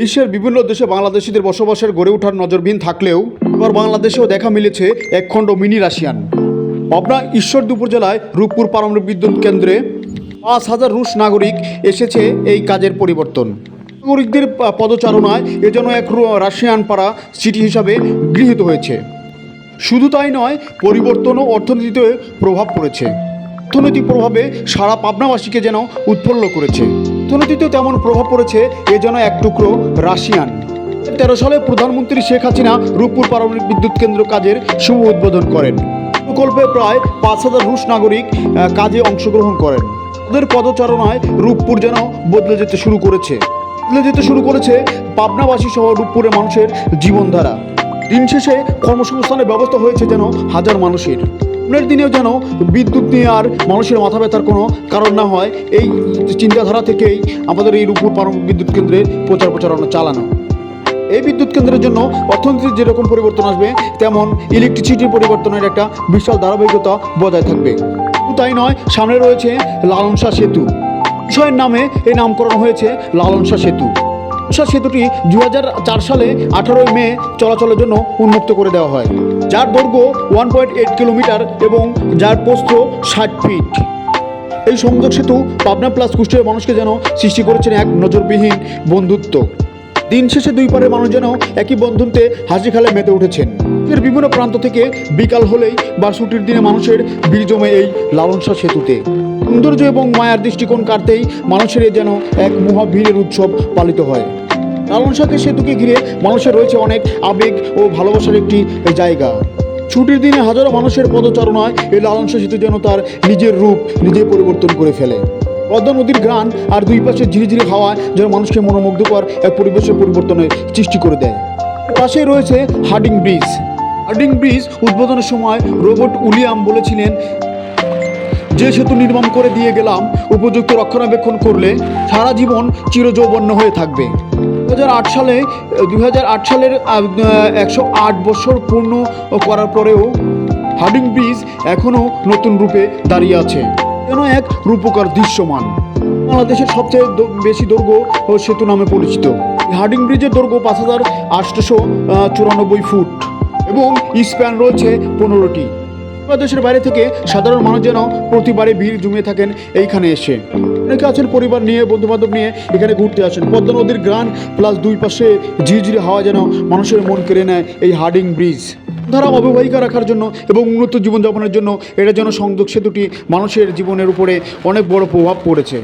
বিশ্বের বিভিন্ন দেশে বাংলাদেশিদের বসবাসের গড়ে ওঠার নজরবিহীন থাকলেও এবার বাংলাদেশেও দেখা মিলেছে একখণ্ড মিনি রাশিয়ান। পাবনা ঈশ্বরদী জেলায় রূপপুর পারমাণবিক বিদ্যুৎ কেন্দ্রে পাঁচ হাজার রুশ নাগরিক এসেছে এই কাজের পরিবর্তন। নাগরিকদের পদচারণায় এ যেন এক রাশিয়ান পাড়া সিটি হিসাবে গৃহীত হয়েছে। শুধু তাই নয়, পরিবর্তন ও অর্থনীতিতে প্রভাব পড়েছে। অর্থনৈতিক প্রভাবে সারা পাবনাবাসীকে যেন উৎফুল্ল করেছে। অর্থনীতিতেও তেমন প্রভাব পড়েছে, এ যেন এক টুকরো রাশিয়ান। তেরো সালে প্রধানমন্ত্রী শেখ হাসিনা রূপপুর পারমাণবিক বিদ্যুৎ কেন্দ্র কাজের শুভ উদ্বোধন করেন। প্রকল্পে প্রায় পাঁচ হাজার রুশ নাগরিক কাজে অংশগ্রহণ করেন। তাদের পদচারণায় রূপপুর যেন বদলে যেতে শুরু করেছে। বদলে যেতে শুরু করেছে পাবনাবাসী সহ রূপপুরের মানুষের জীবনধারা। দিন শেষে কর্মসংস্থানের ব্যবস্থা হয়েছে যেন হাজার মানুষের। সামনের দিনেও যেন বিদ্যুৎ নিয়ে আর মানুষের মাথা ব্যথার কোনো কারণ না হয়, এই চিন্তাধারা থেকেই আমাদের এই রূপপুর পারমাণবিক বিদ্যুৎ কেন্দ্রে প্রচার প্রচারণা চালানো। এই বিদ্যুৎ কেন্দ্রের জন্য অর্থনীতির যেরকম পরিবর্তন আসবে, তেমন ইলেকট্রিসিটির পরিবর্তনের একটা বিশাল ধারাবাহিকতা বজায় থাকবে। তাই নয়, সামনে রয়েছে লালনসা সেতু। বিষয়ের নামে এই নামকরণ হয়েছে লালনসা সেতু। লালনসা সেতুটি দু সালে আঠারোই মে চলাচলের জন্য উন্মুক্ত করে দেওয়া হয়, যার দৈর্ঘ্য ওয়ান পয়েন্ট এইট কিলোমিটার এবং যার প্রস্থ ষাট ফিট এই সংযোগ সেতু পাবনা প্লাস কুষ্টিয়ার মানুষকে যেন সৃষ্টি করেছেন এক নজরবিহীন বন্ধুত্ব। দিন শেষে দুই পারের মানুষ যেন একই বন্ধুত্বে হাসি খেলে মেতে উঠেছেন। এর বিভিন্ন প্রান্ত থেকে বিকাল হলেই বা ছুটির দিনে মানুষের ভিড় জমে এই লালনসা সেতুতে। সৌন্দর্য এবং মায়ার দৃষ্টিকোণ কাটতেই মানুষের যেন এক মহা ভিড়ের উৎসব পালিত হয়। লালনসাকে সেতুকে ঘিরে মানুষের রয়েছে অনেক আবেগ ও ভালোবাসার একটি জায়গা। ছুটির দিনে হাজারো মানুষের পদচারণায় এই লালনসা সেতু যেন তার নিজের রূপ নিজে পরিবর্তন করে ফেলে। পদ্মা নদীর গ্রান আর দুই পাশে ঝিরিঝিরি হাওয়া যেন মানুষকে মনোমুগ্ধকর এক পরিবেশের পরিবর্তনের সৃষ্টি করে দেয়। পাশেই রয়েছে হার্ডিং ব্রিজ। হার্ডিং ব্রিজ উদ্বোধনের সময় রোবট উলিয়াম বলেছিলেন, যে সেতু নির্মাণ করে দিয়ে গেলাম, উপযুক্ত রক্ষণাবেক্ষণ করলে সারা জীবন চিরযৌবন্য হয়ে থাকবে। আট সালে দুই হাজার আট সালের একশো আট বছর পূর্ণ করার পরেও হার্ডিং ব্রিজ এখনও নতুন রূপে দাঁড়িয়ে আছে। যেন এক রূপকার দৃশ্যমান। বাংলাদেশের সবচেয়ে বেশি দৈর্ঘ্য সেতু নামে পরিচিত। হার্ডিং ব্রিজের দৈর্ঘ্য পাঁচ হাজার আটশোশো চুরানব্বই ফুট এবং স্প্যান রয়েছে পনেরোটি। দেশের বাইরে থেকে সাধারণ মানুষ যেন প্রতিবারে ভিড় জমিয়ে থাকেন এইখানে এসে। অনেকে আছেন পরিবার নিয়ে বন্ধু বান্ধব নিয়ে এখানে ঘুরতে আসেন। পদ্মা নদীর গ্রান প্লাস দুই পাশে ঝিরঝিরি হাওয়া যেন মানুষের মন কেড়ে নেয় এই হার্ডিং ব্রিজ। ধারা অববাহিকা রাখার জন্য এবং উন্নত জীবনযাপনের জন্য এটা যেন সংযোগ সেতুটি মানুষের জীবনের উপরে অনেক বড় প্রভাব পড়েছে।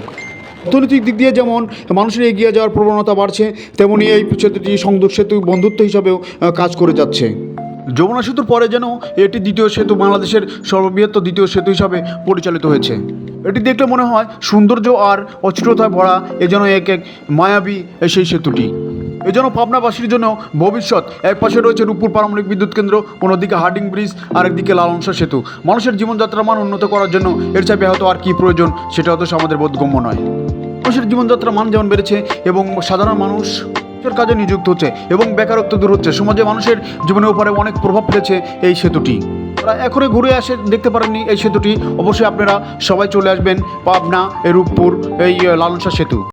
অর্থনৈতিক দিক দিয়ে যেমন মানুষের এগিয়ে যাওয়ার প্রবণতা বাড়ছে, তেমনি এই সেতুটি সংযোগ সেতু বন্ধুত্ব হিসাবেও কাজ করে যাচ্ছে। যমুনা সেতুর পরে যেন এটি দ্বিতীয় সেতু বাংলাদেশের সর্ববৃহৎ দ্বিতীয় সেতু হিসাবে পরিচালিত হয়েছে। এটি দেখলে মনে হয় সৌন্দর্য আর অচিরতায় ভরা এ যেন এক এক মায়াবী সেই সেতুটি। এজন্য পাবনাবাসীর জন্য ভবিষ্যৎ। এক পাশে রয়েছে রূপপুর পারমাণবিক বিদ্যুৎ কেন্দ্র, অন্যদিকে হার্ডিং ব্রিজ, আরেকদিকে লালনসা সেতু। মানুষের জীবনযাত্রার মান উন্নত করার জন্য এর চাপে হয়তো আর কি প্রয়োজন, সেটা হয়তো আমাদের বোধগম্য নয়। মানুষের জীবনযাত্রার মান যেমন বেড়েছে এবং সাধারণ মানুষ এর কাজে নিযুক্ত হচ্ছে এবং বেকারত্ব দূর হচ্ছে। সমাজে মানুষের জীবনের উপরে অনেক প্রভাব ফেলেছে এই সেতুটি। তারা এখনই ঘুরে আসে, দেখতে পারেননি এই সেতুটি। অবশ্যই আপনারা সবাই চলে আসবেন পাবনা, রূপপুর, এই লালনসা সেতু।